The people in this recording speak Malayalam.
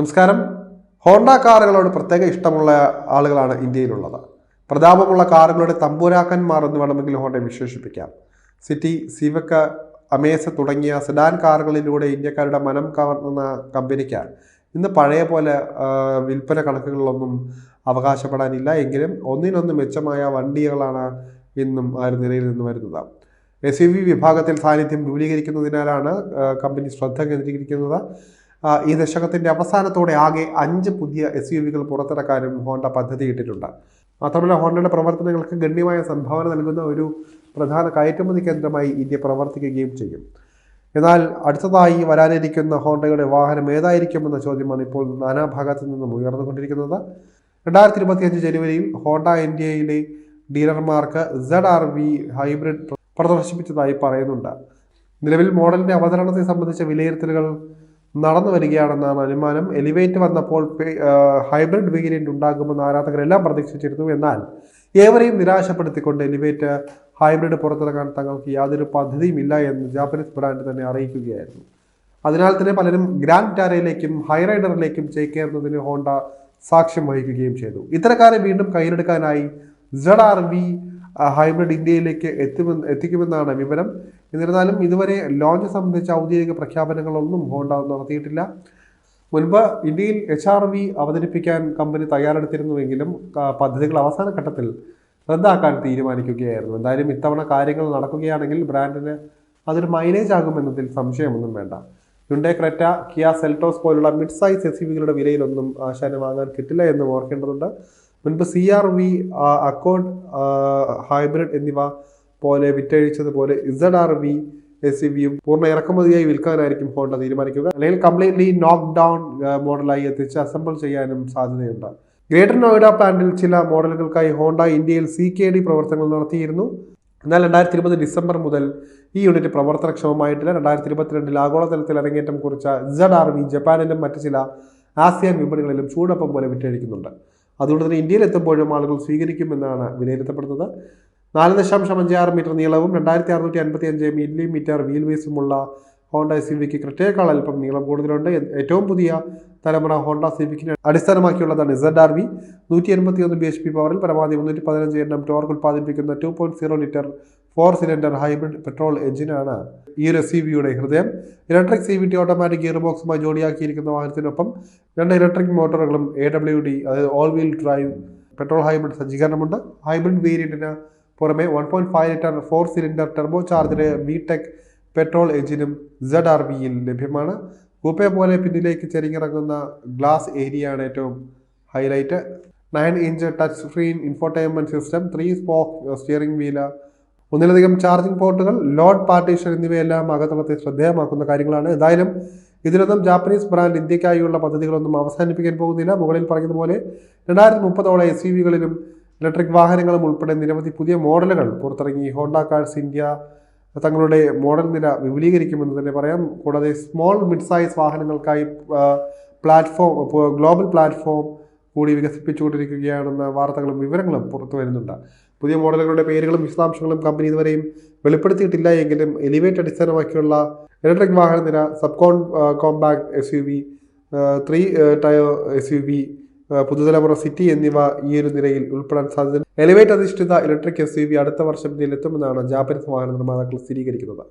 നമസ്കാരം. ഹോണ്ട കാറുകളോട് പ്രത്യേക ഇഷ്ടമുള്ള ആളുകളാണ് ഇന്ത്യയിലുള്ളത്. പ്രതാപമുള്ള കാറുകളുടെ തമ്പൂരാക്കന്മാർ എന്ന് വേണമെങ്കിൽ ഹോണ്ടയെ വിശേഷിപ്പിക്കാം. സിറ്റി സിവക്ക അമേസ തുടങ്ങിയ സെഡാൻ കാറുകളിലൂടെ ഇന്ത്യക്കാരുടെ മനം കവർന്ന കമ്പനിക്ക് ഇന്ന് പഴയ പോലെ വിൽപ്പന കണക്കുകളിലൊന്നും അവകാശപ്പെടാനില്ല. എങ്കിലും ഒന്നിനൊന്ന് മെച്ചമായ വണ്ടികളാണ് ഇന്നും ആ ഒരു നിലയിൽ നിന്ന് വരുന്നത്. എസ് യു വി വിഭാഗത്തിൽ സാന്നിധ്യം വിപുലീകരിക്കുന്നതിനാലാണ് ആ, കമ്പനി ശ്രദ്ധ കേന്ദ്രീകരിക്കുന്നത്. ഈ ദശകത്തിന്റെ അവസാനത്തോടെ ആകെ അഞ്ച് പുതിയ എസ് യു വികൾ പുറത്തിറക്കാനും ഹോണ്ട പദ്ധതിയിട്ടിട്ടുണ്ട്. മാത്രമല്ല ഹോണ്ടയുടെ പ്രവർത്തനങ്ങൾക്ക് ഗണ്യമായ സംഭാവന നൽകുന്ന ഒരു പ്രധാന കയറ്റുമതി കേന്ദ്രമായി ഇന്ത്യ പ്രവർത്തിക്കുകയും ചെയ്യും. എന്നാൽ അടുത്തതായി വരാനിരിക്കുന്ന ഹോണ്ടയുടെ വാഹനം ഏതായിരിക്കുമെന്ന ചോദ്യമാണ് ഇപ്പോൾ നാനാഭാഗത്തു നിന്നും ഉയർന്നുകൊണ്ടിരിക്കുന്നത്. രണ്ടായിരത്തി ഇരുപത്തിയഞ്ച് ജനുവരിയിൽ ഹോണ്ട ഇന്ത്യയിലെ ഡീലർമാർക്ക് സെഡ് ആർ വി ഹൈബ്രിഡ് പ്രദർശിപ്പിച്ചതായി പറയുന്നുണ്ട്. നിലവിൽ മോഡലിന്റെ അവതരണത്തെ സംബന്ധിച്ച വിലയിരുത്തലുകൾ നടന്നു വരികയാണെന്നാണ് അനുമാനം. എലിവേറ്റ് വന്നപ്പോൾ ഹൈബ്രിഡ് വേരിയന്റ് ഉണ്ടാകുമെന്ന് ആരാധകരെല്ലാം പ്രതീക്ഷിച്ചിരുന്നു. എന്നാൽ ഏവരെയും നിരാശപ്പെടുത്തിക്കൊണ്ട് എലിവേറ്റ് ഹൈബ്രിഡ് പുറത്തിറക്കാൻ തങ്ങൾക്ക് യാതൊരു പദ്ധതിയും ഇല്ല എന്ന് ജാപ്പനീസ് ബ്രാൻഡ് തന്നെ അറിയിക്കുകയായിരുന്നു. അതിനാൽ തന്നെ പലരും ഗ്രാൻഡ് ടാരയിലേക്കും ഹൈറൈഡറിലേക്കും ചേക്കേറുന്നതിന് ഹോണ്ട സാക്ഷ്യം വഹിക്കുകയും ചെയ്തു. ഇത്തരക്കാരെ വീണ്ടും കയ്യിലെടുക്കാനായി സെഡ് ആർ വി ഹൈബ്രിഡ് ഇന്ത്യയിലേക്ക് എത്തുമെന്ന് എത്തിക്കുമെന്നാണ് വിവരം. എന്നിരുന്നാലും ഇതുവരെ ലോഞ്ച് സംബന്ധിച്ച ഔദ്യോഗിക പ്രഖ്യാപനങ്ങളൊന്നും ഹോണ്ട നടത്തിയിട്ടില്ല. മുൻപ് ഇന്ത്യയിൽ എച്ച് ആർ വി അവതരിപ്പിക്കാൻ കമ്പനി തയ്യാറെടുത്തിരുന്നുവെങ്കിലും പദ്ധതികൾ അവസാന ഘട്ടത്തിൽ റദ്ദാക്കാൻ തീരുമാനിക്കുകയായിരുന്നു. എന്തായാലും ഇത്തവണ കാര്യങ്ങൾ നടക്കുകയാണെങ്കിൽ ബ്രാൻഡിന് അതൊരു മൈലേജ് ആകുമെന്നതിൽ സംശയമൊന്നും വേണ്ട. ഹ്യുണ്ടേ ക്രെറ്റ കിയ സെൽട്ടോസ് പോലുള്ള മിഡ് സൈസ് എസ് വികളുടെ വിലയിലൊന്നും ആശാനെ വാങ്ങാൻ കിട്ടില്ല എന്ന് ഓർക്കേണ്ടതുണ്ട്. മുൻപ് C R V Accord hybrid എന്നിവ പോലെ വിറ്റഴിച്ചതുപോലെ ഇസഡ് ആർ വി എസ് വിയും പൂർണ ഇറക്കുമതിയായി വിൽക്കാനായിരിക്കും ഹോണ്ട തീരുമാനിക്കുക. അല്ലെങ്കിൽ കംപ്ലീറ്റ്ലി നോക്ക് ഡൗൺ മോഡലായി എത്തിച്ച് അസംബിൾ ചെയ്യാനും സാധ്യതയുണ്ട്. ഗ്രേറ്റർ നോയിഡ പ്ലാന്റിൽ ചില മോഡലുകൾക്കായി ഹോണ്ട ഇന്ത്യയിൽ സി കെ ഡി പ്രവർത്തനങ്ങൾ നടത്തിയിരുന്നു. എന്നാൽ രണ്ടായിരത്തി ഇരുപത് ഡിസംബർ മുതൽ ഈ യൂണിറ്റ് പ്രവർത്തനക്ഷമമായിട്ടില്ല. രണ്ടായിരത്തി ഇരുപത്തിരണ്ടിൽ ആഗോളതലത്തിൽ അരങ്ങേറ്റം കുറിച്ച ഇസഡ് ആർ വി ജപ്പാനിലും മറ്റു ചില ആസിയാൻ വിപണികളിലും ചൂടൊപ്പം പോലെ വിറ്റഴിക്കുന്നുണ്ട്. അതുകൊണ്ട് തന്നെ ഇന്ത്യയിൽ എത്തുമ്പോഴും ആളുകൾ സ്വീകരിക്കുമെന്നാണ് വിലയിരുത്തപ്പെടുന്നത്. നാല് ദശാംശം അഞ്ച് ആറ് മീറ്റർ നീളവും രണ്ടായിരത്തി അറുന്നൂറ്റി അൻപത്തി അഞ്ച് മില്ലിമീറ്റർ വീൽ വേസുമുള്ള ഹോണ്ട സിവിക്ക് ക്രിറ്റയേക്കാൾ അല്പം നീളം കൂടുതലുണ്ട്. ഏറ്റവും പുതിയ തലമുറ ഹോണ്ട സിവിക്കിനെ അടിസ്ഥാനമാക്കിയുള്ളതാണ് ഇസഡ് ആർ വി നൂറ്റി എൺപത്തി ഒന്ന് ബി എച്ച് പി പവറിൽ പരമാവധി മുന്നൂറ്റി പതിനഞ്ച് എണ്ണം ടോർക്ക് ഉൽപ്പാദിപ്പിക്കുന്ന two point zero litre four cylinder hybrid petrol എഞ്ചിനാണ് ഈ ഒരു എസ് ഹൃദയം. Electric C V T automatic gear ബോക്സുമായി ജോഡിയാക്കിയിരിക്കുന്ന വാഹനത്തിനൊപ്പം രണ്ട് ഇലക്ട്രിക് മോട്ടോറുകളും എ ഡബ്ല്യു ഡി അതായത് all wheel drive petrol hybrid സജ്ജീകരണമുണ്ട്. Hybrid വേരിയന്റിന് പുറമെ one point five litre four cylinder turbo charged BTech petrol എഞ്ചിനും സെഡ് ആർ വിയിൽ ലഭ്യമാണ്. കൂപ്പെ പോലെ പിന്നിലേക്ക് ചെരിങ്ങിറങ്ങുന്ന ഗ്ലാസ് ഏരിയയാണ് ഏറ്റവും highlight nine inch touch screen infotainment system three spoke steering wheel ഒന്നിലധികം ചാർജിംഗ് പോർട്ടുകൾ ലോഡ് പാർട്ടീഷൻ എന്നിവയെല്ലാം അകത്തളത്തെ ശ്രദ്ധേയമാക്കുന്ന കാര്യങ്ങളാണ്. എന്തായാലും ഇതിലൊന്നും ജാപ്പനീസ് ബ്രാൻഡ് ഇന്ത്യക്കായുള്ള പദ്ധതികളൊന്നും അവസാനിപ്പിക്കാൻ പോകുന്നില്ല. മുകളിൽ പറഞ്ഞതുപോലെ രണ്ടായിരത്തി മുപ്പതോടെ എസ് യു വികളിലും ഇലക്ട്രിക് വാഹനങ്ങളും ഉൾപ്പെടെ നിരവധി പുതിയ മോഡലുകൾ പുറത്തിറങ്ങി. ഹോണ്ട കാഴ്സ് ഇന്ത്യ തങ്ങളുടെ മോഡൽ നില വിപുലീകരിക്കുമെന്ന് തന്നെ പറയാം. കൂടാതെ സ്മോൾ മിഡ് സൈസ് വാഹനങ്ങൾക്കായി പ്ലാറ്റ്ഫോം ഗ്ലോബൽ പ്ലാറ്റ്ഫോം കൂടി വികസിപ്പിച്ചുകൊണ്ടിരിക്കുകയാണെന്ന വാർത്തകളും വിവരങ്ങളും പുറത്തു വരുന്നുണ്ട് പുതിയ മോഡലുകളുടെ പേരുകളും വിശദാംശങ്ങളും കമ്പനി ഇതുവരെയും വെളിപ്പെടുത്തിയിട്ടില്ല എങ്കിലും എലിവേറ്റ് അടിസ്ഥാനമാക്കിയുള്ള ഇലക്ട്രിക് വാഹന നില subcompact S U V three tier S U V പുതുതലമുറ സിറ്റി എന്നിവ ഈ ഒരു നിരയിൽ ഉൾപ്പെടാൻ സാധ്യത എലിവേറ്റ് അധിഷ്ഠിത ഇലക്ട്രിക് എസ് യു വി അടുത്ത വർഷം ഇന്ത്യയിൽ എത്തുമെന്നാണ് ജാപ്പനീസ് വാഹന നിർമ്മാതാക്കൾ സ്ഥിരീകരിക്കുന്നത്.